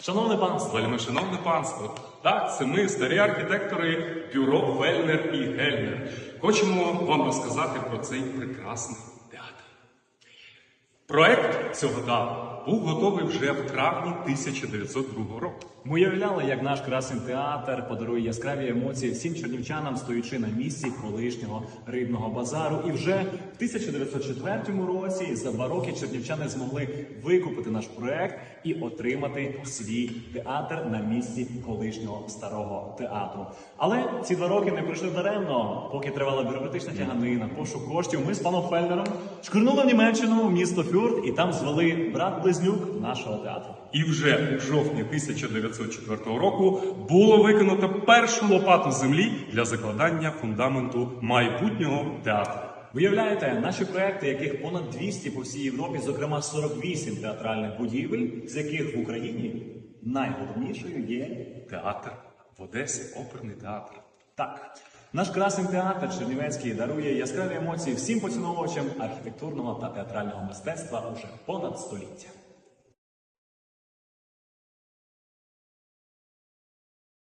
Шановне панство, Вельмишановне панство, так, це ми, старі архітектори бюро Вельнер і Гельнер. Хочемо вам розказати про цей прекрасний театр. Проект цього театру був готовий вже в травні 1902 року. ми уявляли, як наш красний театр подарує яскраві емоції всім чернівчанам, стоючи на місці колишнього рибного базару. І вже в 1904 році за два роки чернівчани змогли викупити наш проект і отримати свій театр на місці колишнього старого театру. Але ці два роки не пройшли даремно. Поки тривала бюрократична тяганина, пошук коштів, ми з паном Фельдером шкурнули в Німеччину в місто Фюрт і там звели брат-близнюк нашого театру. І вже у жовтні 1904 року було виконано першу лопату землі для закладання фундаменту майбутнього театру. Виявляєте, наші проекти, яких понад 200 по всій Європі, зокрема 48 театральних будівель, з яких в Україні найголовнішою є Театр в Одесі, оперний театр. так. Наш красний театр Чернівецький дарує яскраві емоції всім поціновувачам архітектурного та театрального мистецтва уже понад століття.